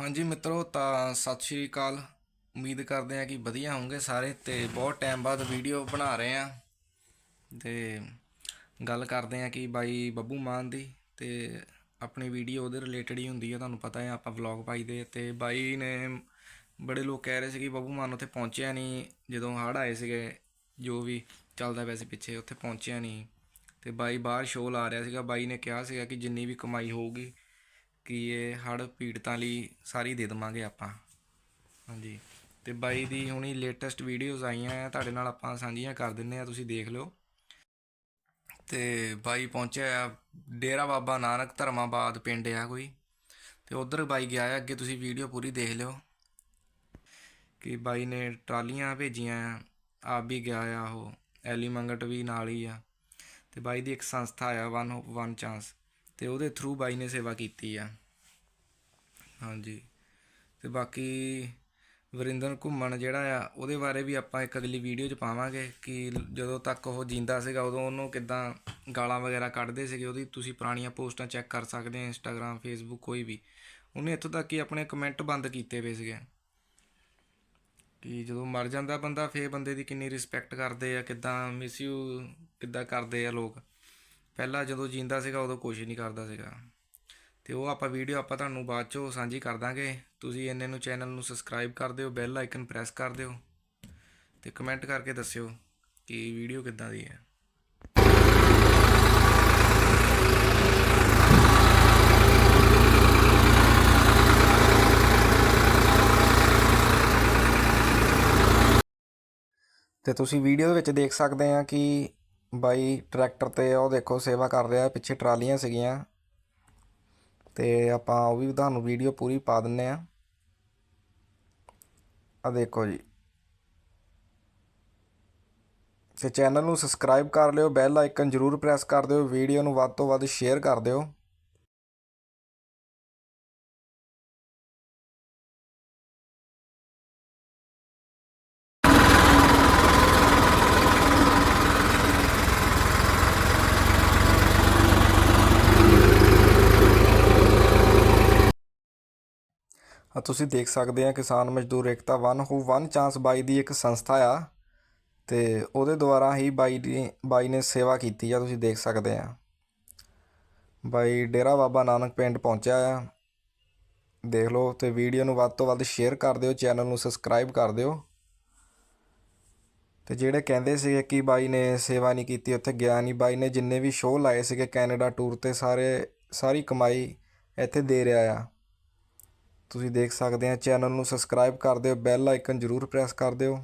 ਹਾਂਜੀ ਮਿੱਤਰੋ, ਤਾਂ ਸਤਿ ਸ਼੍ਰੀ ਅਕਾਲ। ਉਮੀਦ ਕਰਦੇ ਹਾਂ ਕਿ ਵਧੀਆ ਹੋਵੋਗੇ ਸਾਰੇ ਤੇ ਬਹੁਤ ਟਾਈਮ ਬਾਅਦ ਵੀਡੀਓ ਬਣਾ ਰਹੇ ਆ ਤੇ ਗੱਲ ਕਰਦੇ ਹਾਂ ਕਿ ਬਾਈ ਬੱਬੂ ਮਾਨ ਦੀ ਤੇ ਆਪਣੀ ਵੀਡੀਓ ਉਹਦੇ ਰਿਲੇਟਡ ਹੀ ਹੁੰਦੀ ਹੈ ਤੁਹਾਨੂੰ ਪਤਾ ਹੈ, ਆਪਾਂ ਵਲੌਗ ਪਾਈਦੇ ਆ ਤੇ ਬਾਈ ਨੇ ਬੜੇ ਲੋਕ ਕਹਿ ਰਹੇ ਸੀ ਕਿ ਬੱਬੂ ਮਾਨ ਉੱਥੇ ਪਹੁੰਚਿਆ ਨਹੀਂ, ਜਦੋਂ ਹੜ੍ਹ ਆਏ ਸੀਗੇ, ਜੋ ਵੀ ਚੱਲਦਾ ਵੈਸੇ ਪਿੱਛੇ, ਉੱਥੇ ਪਹੁੰਚਿਆ ਨਹੀਂ। ਤੇ ਬਾਈ ਬਾਹਰ ਸ਼ੋਅ ਲਾ ਰਿਹਾ ਸੀਗਾ, ਬਾਈ ਨੇ ਕਿਹਾ ਸੀਗਾ ਕਿ ਜਿੰਨੀ ਵੀ ਕਮਾਈ ਹੋਊਗੀ ਕਿ ਇਹ ਹੜ੍ਹ ਪੀੜਤਾਂ ਲਈ ਸਾਰੀ ਦੇ ਦੇਵਾਂਗੇ ਆਪਾਂ। ਹਾਂਜੀ। ਤੇ ਬਾਈ ਦੀ ਹੁਣੀ ਲੇਟੈਸਟ ਵੀਡੀਓਜ਼ ਆਈਆਂ ਆ ਤੁਹਾਡੇ ਨਾਲ ਆਪਾਂ ਸਾਂਝੀਆਂ ਕਰ ਦਿੰਨੇ ਆ, ਤੁਸੀਂ ਦੇਖ ਲਿਓ। ਤੇ ਬਾਈ ਪਹੁੰਚਿਆ ਡੇਰਾ ਬਾਬਾ ਨਾਨਕ ਧਰਮਾਬਾਦ ਪਿੰਡ ਆ ਕੋਈ। ਤੇ ਉਧਰ ਬਾਈ ਗਿਆ ਆ, ਅੱਗੇ ਤੁਸੀਂ ਵੀਡੀਓ ਪੂਰੀ ਦੇਖ ਲਿਓ। ਕਿ ਬਾਈ ਨੇ ਟਰਾਲੀਆਂ ਭੇਜੀਆਂ ਆ ਆਪ ਵੀ ਗਿਆ ਆ ਉਹ ਐਲੀ ਮੰਗਟ ਵੀ ਨਾਲ ਹੀ ਆ। ਤੇ ਬਾਈ ਦੀ ਇੱਕ ਸੰਸਥਾ ਆ ਵਨ ਹੋਪ ਵਨ ਚਾਂਸ ਅਤੇ ਉਹਦੇ ਥਰੂ ਬਾਈ ਨੇ ਸੇਵਾ ਕੀਤੀ ਆ। ਹਾਂਜੀ। ਅਤੇ ਬਾਕੀ ਵਰਿੰਦਰ ਘੁੰਮਣ ਜਿਹੜਾ ਆ, ਉਹਦੇ ਬਾਰੇ ਵੀ ਆਪਾਂ ਇੱਕ ਅਗਲੀ ਵੀਡੀਓ 'ਚ ਪਾਵਾਂਗੇ ਕਿ ਜਦੋਂ ਤੱਕ ਉਹ ਜਿੰਦਾ ਸੀਗਾ, ਉਦੋਂ ਉਹਨੂੰ ਕਿਦਾਂ ਗਾਲਾਂ ਵਗੈਰਾ ਕੱਢਦੇ ਸੀਗੇ, ਉਹਦੀ ਤੁਸੀਂ ਪੁਰਾਣੀਆਂ ਪੋਸਟਾਂ ਚੈੱਕ ਕਰ ਸਕਦੇ ਆ ਇੰਸਟਾਗ੍ਰam ਫੇਸਬੁੱਕ ਕੋਈ ਵੀ। ਉਹਨੇ ਇੱਥੋਂ ਤੱਕ ਕਿ ਆਪਣੇ ਕਮੈਂਟ ਬੰਦ ਕੀਤੇ ਪਏ ਸੀਗੇ। ਕਿ ਜਦੋਂ ਮਰ ਜਾਂਦਾ ਬੰਦਾ, ਫੇਰ ਬੰਦੇ ਦੀ ਕਿੰਨੀ ਰਿਸਪੈਕਟ ਕਰਦੇ ਆ, ਕਿਦਾਂ ਮਿਸਯੂ ਕਿੱਦਾਂ ਕਰਦੇ ਆ ਲੋਕ। ਪਹਿਲਾਂ ਜਦੋਂ ਜੀਂਦਾ ਸੀਗਾ ਉਦੋਂ ਕੁਝ ਨਹੀਂ ਕਰਦਾ ਸੀਗਾ। ਤੇ ਉਹ ਆਪਾਂ ਵੀਡੀਓ ਆਪਾਂ ਤੁਹਾਨੂੰ ਬਾਅਦ ਚੋਂ ਸਾਂਝੀ ਕਰ ਦਾਂਗੇ। ਤੁਸੀਂ ਇੰਨੇ ਨੂੰ ਚੈਨਲ ਨੂੰ ਸਬਸਕ੍ਰਾਈਬ ਕਰ ਦਿਓ ਬੈਲ ਆਈਕਨ ਪ੍ਰੈਸ ਕਰ ਦਿਓ ਤੇ ਕਮੈਂਟ ਕਰਕੇ ਦੱਸਿਓ ਕਿ ਵੀਡੀਓ ਕਿੱਦਾਂ ਦੀ ਹੈ। ਤੇ ਤੁਸੀਂ ਵੀਡੀਓ ਦੇ ਵਿੱਚ ਦੇਖ ਸਕਦੇ ਆ ਕਿ ਬਾਈ ਟਰੈਕਟਰ ਤੇ ਉਹ ਦੇਖੋ ਸੇਵਾ ਕਰ ਰਿਹਾ, ਪਿੱਛੇ ਟਰਾਲੀਆਂ ਸੀਗੀਆਂ। ਤੇ ਆਪਾਂ ਉਹ ਵੀ ਤੁਹਾਨੂੰ ਵੀਡੀਓ ਪੂਰੀ ਪਾ ਦਿੰਨੇ ਆ। ਆ ਦੇਖੋ ਜੀ। ਤੇ ਚੈਨਲ ਨੂੰ ਸਬਸਕ੍ਰਾਈਬ ਕਰ ਲਿਓ, ਬੈਲ ਆਈਕਨ ਜਰੂਰ ਪ੍ਰੈਸ ਕਰ ਦਿਓ, ਵੀਡੀਓ ਨੂੰ ਵੱਧ ਤੋਂ ਵੱਧ ਸ਼ੇਅਰ ਕਰ ਦਿਓ। ਤੁਸੀਂ ਦੇਖ ਸਕਦੇ ਆ, ਕਿਸਾਨ ਮਜ਼ਦੂਰ ਏਕਤਾ ਵਨ ਹੋ ਵਨ ਚਾਂਸ ਬਾਈ ਦੀ ਇੱਕ ਸੰਸਥਾ ਆ ਤੇ ਉਹਦੇ ਦੁਆਰਾ ਹੀ ਬਾਈ ਦੀ, ਬਾਈ ਨੇ ਸੇਵਾ ਕੀਤੀ ਆ, ਤੁਸੀਂ ਦੇਖ ਸਕਦੇ ਆ। ਬਾਈ ਡੇਰਾ ਬਾਬਾ ਨਾਨਕ ਪਿੰਡ ਪਹੁੰਚਿਆ ਆ। ਦੇਖ ਲਓ ਤੇ ਵੀਡੀਓ ਨੂੰ ਵੱਧ ਤੋਂ ਵੱਧ ਸ਼ੇਅਰ ਕਰ ਦਿਓ ਚੈਨਲ ਨੂੰ ਸਬਸਕ੍ਰਾਈਬ ਕਰ ਦਿਓ। ਤੇ ਜਿਹੜੇ ਕਹਿੰਦੇ ਸੀਗੇ ਕਿ ਬਾਈ ਨੇ ਸੇਵਾ ਨਹੀਂ ਕੀਤੀ, ਉੱਥੇ ਗਿਆ ਨਹੀਂ। ਬਾਈ ਨੇ ਜਿੰਨੇ ਵੀ ਸ਼ੋਅ ਲਾਏ ਸੀਗੇ ਕੈਨੇਡਾ ਟੂਰ ਤੇ, ਸਾਰੇ, ਸਾਰੀ ਕਮਾਈ ਇੱਥੇ ਦੇ ਰਿਹਾ ਆ। ਤੁਸੀਂ ਦੇਖ ਸਕਦੇ ਆ ਚੈਨਲ ਨੂੰ ਸਬਸਕ੍ਰਾਈਬ ਕਰ ਦਿਓ, ਬੈਲ ਆਈਕਨ ਜਰੂਰ ਪ੍ਰੈਸ ਕਰ ਦਿਓ।